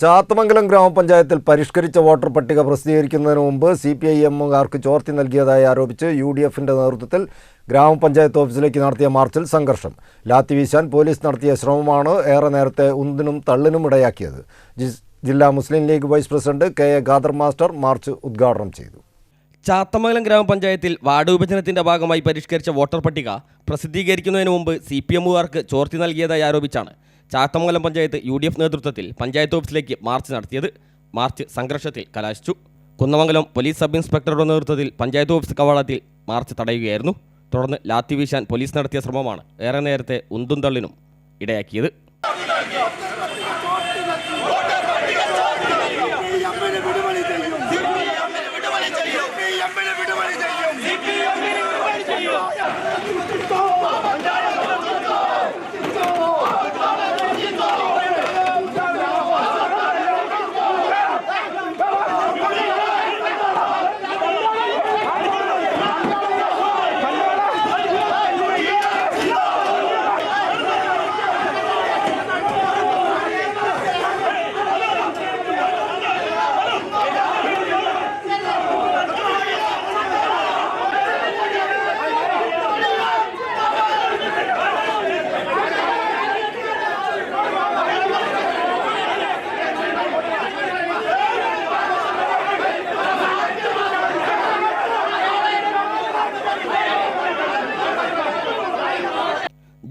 ചാത്തമംഗലം ഗ്രാമപഞ്ചായത്തിൽ പരിഷ്കരിച്ച വോട്ടർ പട്ടിക പ്രസിദ്ധീകരിക്കുന്നതിന് മുമ്പ് സി പി ഐ എമ്മുകാർക്ക് ചോർത്തി നൽകിയതായി ആരോപിച്ച് യു ഡി എഫിന്റെ നേതൃത്വത്തിൽ ഗ്രാമപഞ്ചായത്ത് ഓഫീസിലേക്ക് നടത്തിയ മാർച്ചിൽ സംഘർഷം. ലാത്തി വീശാൻ പോലീസ് നടത്തിയ ശ്രമമാണ് ഏറെ നേരത്തെ ഉന്തിനും തള്ളിനും ഇടയാക്കിയത്. ജില്ലാ Muslim League vice president K A Khader master march ഉദ്ഘാടനം ചെയ്തു. ചാത്തമംഗലം ഗ്രാമപഞ്ചായത്തിൽ വാർഡ് വിഭജനത്തിന്റെ ഭാഗമായി പരിഷ്കരിച്ച വോട്ടർ പട്ടിക പ്രസിദ്ധീകരിക്കുന്നതിന് മുമ്പ് സി പി എമ്മുകാർക്ക് ചോർത്തി നൽകിയതായി ആരോപിച്ചാണ് Chathamangalam panchayat U D F നേതൃത്വത്തിൽ പഞ്ചായത്ത് ഓഫീസിലേക്ക് മാർച്ച് നടത്തിയത് മാർച്ച് സംഘർഷത്തിൽ കലാശിച്ചു. കുന്നമംഗലം പോലീസ് സബ് ഇൻസ്പെക്ടറുടെ നേതൃത്വത്തിൽ പഞ്ചായത്ത് ഓഫീസ് കവാടത്തിൽ മാർച്ച് തടയുകയായിരുന്നു. തുടർന്ന് ലാത്തി വീശാൻ പോലീസ് നടത്തിയ ശ്രമമാണ് ഏറെ നേരത്തെ ഉന്തും തള്ളിനും ഇടയാക്കിയത്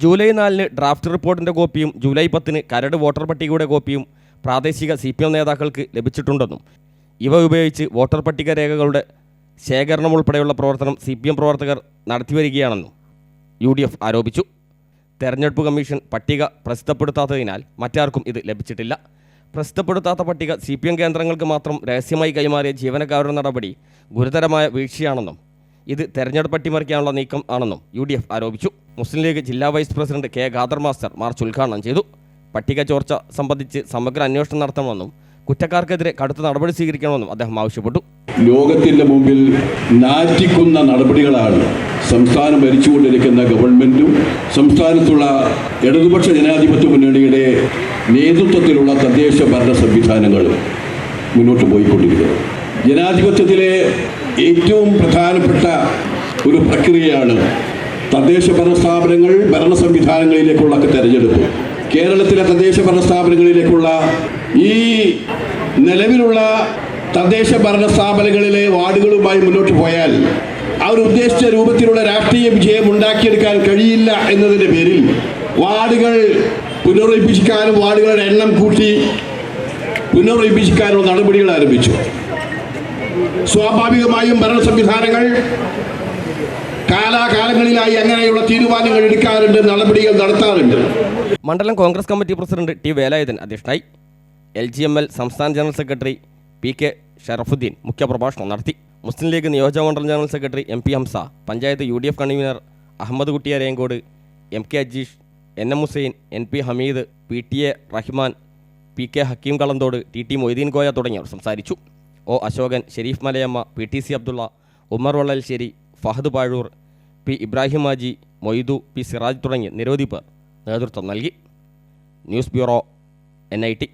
ജൂലൈ നാലിന് ഡ്രാഫ്റ്റ് റിപ്പോർട്ടിന്റെ കോപ്പിയും ജൂലൈ പത്തിന് കരട് വോട്ടർ പട്ടികയുടെ കോപ്പിയും പ്രാദേശിക സി പി എം നേതാക്കൾക്ക് ലഭിച്ചിട്ടുണ്ടെന്നും. ഇവ ഉപയോഗിച്ച് വോട്ടർ പട്ടിക രേഖകളുടെ ശേഖരണം ഉൾപ്പെടെയുള്ള പ്രവർത്തനം സി പി എം പ്രവർത്തകർ നടത്തിവരികയാണെന്നും യു ഡി എഫ് ആരോപിച്ചു. തെരഞ്ഞെടുപ്പ് കമ്മീഷൻ പട്ടിക പ്രസിദ്ധപ്പെടുത്താത്തതിനാൽ മറ്റാർക്കും ഇത് ലഭിച്ചിട്ടില്ല. പ്രസിദ്ധപ്പെടുത്താത്ത പട്ടിക സി പി എം കേന്ദ്രങ്ങൾക്ക് മാത്രം രഹസ്യമായി കൈമാറിയ ജീവനക്കാരുടെ നടപടി ഗുരുതരമായ വീഴ്ചയാണെന്നും ഇത് തെരഞ്ഞെടുപ്പ് അട്ടിമറിക്കാനുള്ള നീക്കം ആണെന്നും യു ആരോപിച്ചു. മുസ്ലിം ലീഗ് ജില്ലാ vice president K Khader master march ഉദ്ഘാടനം ചെയ്തു. പട്ടിക ചോർച്ച സംബന്ധിച്ച് സമഗ്ര അന്വേഷണം നടത്തണമെന്നും കുറ്റക്കാർക്കെതിരെ കടുത്ത നടപടി സ്വീകരിക്കണമെന്നും അദ്ദേഹം ആവശ്യപ്പെട്ടു. ലോകത്തിന്റെ മുമ്പിൽ നാറ്റിക്കുന്ന നടപടികളാണ് സംസ്ഥാനം ഭരിച്ചുകൊണ്ടിരിക്കുന്ന ഗവൺമെന്റും സംസ്ഥാനത്തുള്ള ഇടതുപക്ഷ ജനാധിപത്യ മുന്നണിയുടെ നേതൃത്വത്തിലുള്ള തദ്ദേശ ഭരണ സംവിധാനങ്ങളും മുന്നോട്ട് പോയിക്കൊണ്ടിരിക്കുന്നത് ജനാധിപത്യത്തിലെ ഏറ്റവും പ്രധാനപ്പെട്ട ഒരു പ്രക്രിയയാണ് തദ്ദേശ ഭരണ സ്ഥാപനങ്ങൾ ഭരണ സംവിധാനങ്ങളിലേക്കുള്ള തെരഞ്ഞെടുപ്പ്. കേരളത്തിലെ തദ്ദേശ ഭരണ സ്ഥാപനങ്ങളിലേക്കുള്ള ഈ നിലവിലുള്ള തദ്ദേശ ഭരണ സ്ഥാപനങ്ങളിലെ വാർഡുകളുമായി മുന്നോട്ട് പോയാൽ അവർ ഉദ്ദേശിച്ച രൂപത്തിലുള്ള രാഷ്ട്രീയ വിജയം ഉണ്ടാക്കിയെടുക്കാൻ കഴിയില്ല എന്നതിന്റെ പേരിൽ വാർഡുകൾ പുനർവിഭജിക്കാനും വാർഡുകളുടെ എണ്ണം കൂട്ടി പുനർവിഭജിക്കാനുള്ള നടപടികൾ ആരംഭിച്ചു. സ്വാഭാവികമായും ഭരണ സംവിധാനങ്ങൾ കാലാകാലങ്ങളിലായി അങ്ങനെയുള്ള തീരുമാനങ്ങൾ എടുക്കാറുണ്ട് നടപടികൾ നടത്താറുണ്ട്. മണ്ഡലം Congress committee president T Velayudhan അധ്യക്ഷനായി എൽ ജി എം എൽ സംസ്ഥാന general secretary P K Sharafuddin മുഖ്യപ്രഭാഷണം നടത്തി. മുസ്ലിം ലീഗ് നിയോജകമണ്ഡലം general secretary M P Hamza panchayat U D F convener Ahammed Kuttiyarenkode M K Ajeesh N M Hussain N P Hameed P T A Rahman P K Hakkim Kalanthode T T Moideen Koya തുടങ്ങിയവർ സംസാരിച്ചു. O Asokan Sherif Malayamma P T C Abdulla Umar Vallalsseri Fahad Pazhoor P Ibrahim Haji Moidu P Siraj തുടങ്ങി നിരവധി പേർ നേതൃത്വം നൽകി. News bureau N I T.